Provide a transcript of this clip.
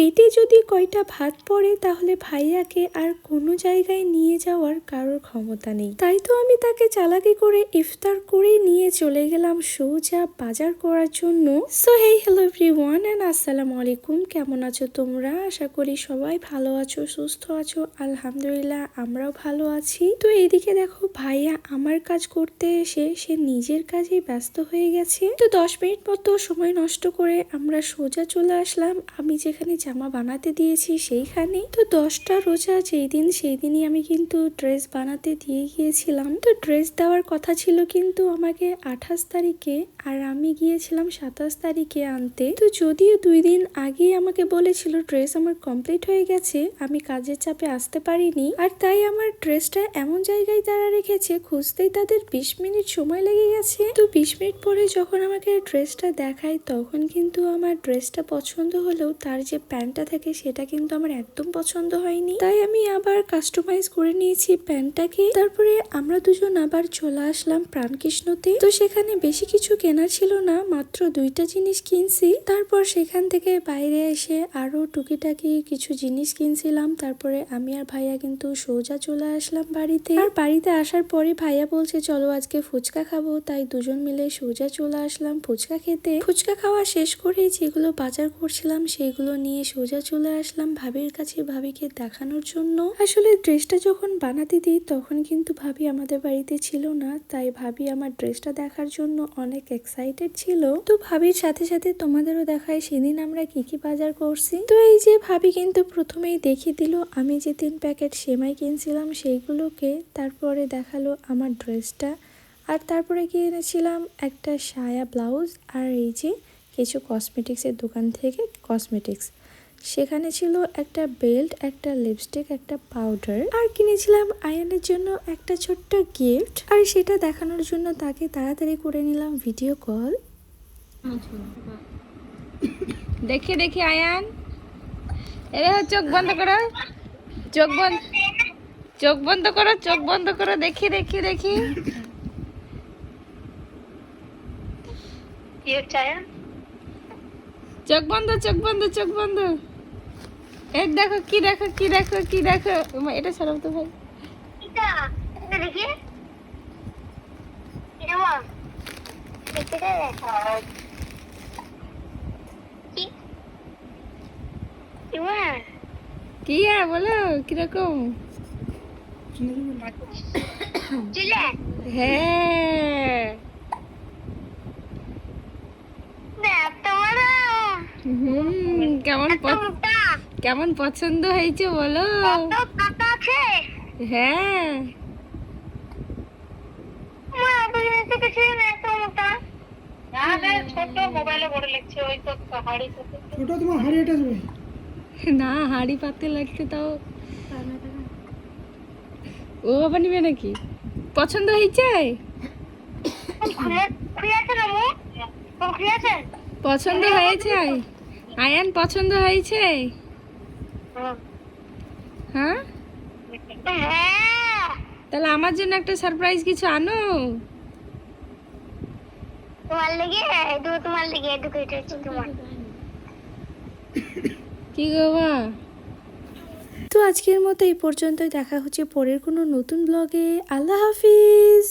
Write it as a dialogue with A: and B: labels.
A: পেটে যদি কয়টা ভাত পড়ে, তাহলে ভাইয়াকে আর কোনো জায়গায় নিয়ে যাওয়ার কারোর ক্ষমতা নেই। তাই তো আমি তাকে চালাকি করে ইফতার করে নিয়ে চলে গেলাম সোজা বাজার করার জন্য। So hey hello everyone and আসসালামু আলাইকুম। কেমন আছো তোমরা? আশা করি সবাই ভালো আছো, সুস্থ আছো। আলহামদুলিল্লাহ, আমরাও ভালো আছি। তো এইদিকে দেখো, ভাইয়া আমার কাজ করতে এসে সে নিজের কাজে ব্যস্ত হয়ে গেছে। তো দশ মিনিট মতো সময় নষ্ট করে আমরা সোজা চলে আসলাম। আমি যেখানে জামা বানাতে দিয়েছি সেইখানেই তো দশটা রোজা যেই দিন, সেই দিনই আমি কিন্তু ড্রেস বানাতে দিয়ে গিয়েছিলাম। তো ড্রেস দেওয়ার কথা ছিল কিন্তু আমাকে আঠাশ তারিখে আর আমি গিয়েছিলাম সাতাশ তারিখে আনতে। তো যদিও দুই দিন আগেই আমাকে বলেছিল ড্রেস আমার কমপ্লিট হয়ে গেছে, আমি কাজের চাপে আসতে পারিনি। আর তাই আমার ড্রেসটা এমন জায়গায় তারা রেখেছে, খুঁজতেই তাদের বিশ মিনিট সময় লেগে গেছে। তো বিশ মিনিট পরে যখন আমাকে ড্রেসটা দেখায়, তখন কিন্তু আমার ড্রেসটা পছন্দ হলেও তার যে প্যান্টটা থাকে সেটা কিন্তু আমার একদম পছন্দ হয়নি। তাই আমি আবার কাস্টমাইজ করে নিয়েছি প্যান্টটাকে। তারপরে আমরা দুজন আবার চলে আসলাম প্রাণকৃষ্ণতে। তো সেখানে বেশি কিছু কেনা ছিল না, মাত্র দুইটা জিনিস কিনছি। তারপর সেখান থেকে বাইরে এসে আরও টুকিটাকি কিছু জিনিস কিনছিলাম। তারপরে আমি আর ভাইয়া কিন্তু সোজা চলে আসলাম বাড়িতে। আর বাড়িতে আসার পরে ভাইয়া বলছে, চলো আজকে ফুচকা খাব। তাই দুজন মিলে সোজা চলে আসলাম ফুচকা খেতে। ফুচকা খাওয়া শেষ করে যেগুলো বাজার করছিলাম, সেগুলো নিয়ে সোজা চলে আসলাম ভাবির কাছে ভাবিকে দেখানোর জন্য। আসলে ড্রেসটা যখন বানাতে দিই, তখন কিন্তু ভাবি আমাদের বাড়িতে ছিল না, তাই ভাবি আমার ড্রেসটা দেখার জন্য অনেক এক্সাইটেড ছিল। তো ভাবির সাথে সাথে তোমাদেরও দেখায় সেদিন আমরা কি কি বাজার করছি। তো এই যে ভাবি কিন্তু প্রথমেই দেখিয়ে দিল, আমি যে তিন প্যাকেট সেমাই কিনছিলাম সেইগুলোকে, তারপরে দেখাল আমার ড্রেসটা, আর তারপরে কি এনেছিলাম একটা সায়া ব্লাউজ, আর এই যে কিছু কসমেটিক্সের দোকান থেকে কসমেটিক্স সেখানে ছিল একটা বেল্ট একটা লিপস্টিক একটা পাউডার। আর কিনেছিলাম আয়ানের জন্য একটা ছোট্ট গিফট। আর সেটা দেখানোর জন্য তাকে তাড়াতাড়ি করে নিলাম ভিডিও কল।
B: দেখি দেখি আয়ান। এরে চোখ বন্ধ করো। চোখ বন্ধ চোখ বন্ধ করো চোখ বন্ধ করো। দেখি দেখি দেখি। চোখ বন্ধ চোখ বন্ধ চোখ বন্ধ। এই দেখো কি দেখো কি দেখো কি দেখো ওমা, এটা সরাব তো ভাই কি আর বলো কীরকম হ্যাঁ হুম কেমন প- কেমন পছন্দ হয়েছে বলো? হ্যাঁ। না হাড়ি পাতে লাগতে তাও। ও বাবা নিবে নাকি? পছন্দ হয়েছে? পছন্দ হয়েছে? আয়ান পছন্দ হয়েছে? হ্যাঁ? তাহলে আমার জন্য একটা সারপ্রাইজ কিছু আনো।
C: তোমার লেগে? এটুকু তোমার লেগে এটুকু হচ্ছে তোমার।
B: কি গো
A: তো আজকের মতো এই পর্যন্তই। দেখা হচ্ছে পরের কোনো নতুন ব্লগে আল্লাহ হাফিজ!